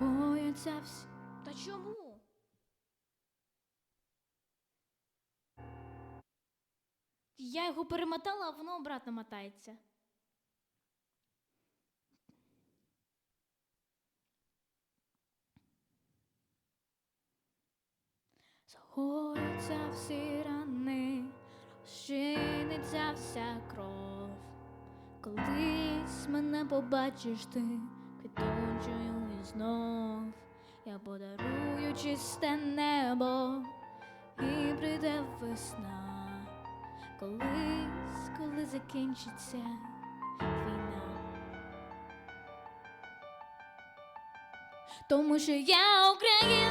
Загояться всі. Та чому? Я його перемотала, а воно обратно мотається. Загояться всі рани, розчиниться вся кров. Колись мене побачиш ти квітучою чисте небо і прийде весна. Колись, коли закінчиться війна. Тому що я Україна,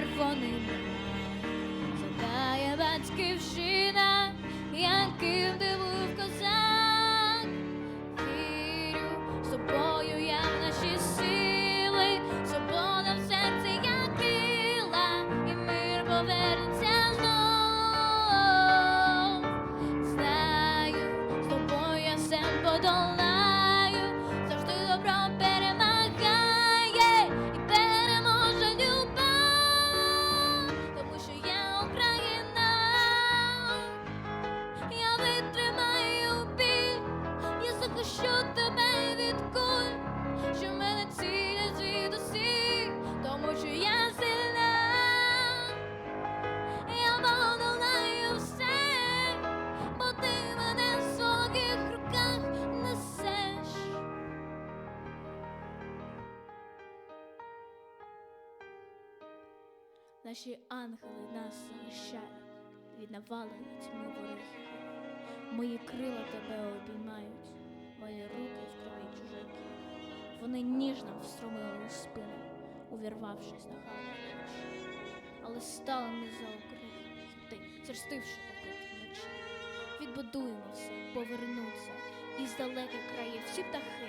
червоним. Задає батьківщина, Наші ангели нас захищають від навалення тьми ворогів. Мої крила тебе обіймають, мої руки в крові чужаки. Вони ніжно встромили у спину, увірвавшись на хату. Але стали ми за Україну йти, зростивши покрити вночі. Відбудуємо повернуться, і з далеких країв всі птахи,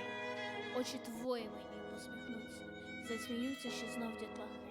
очі твої мені посміхнуться, засміються ще знов дітлахи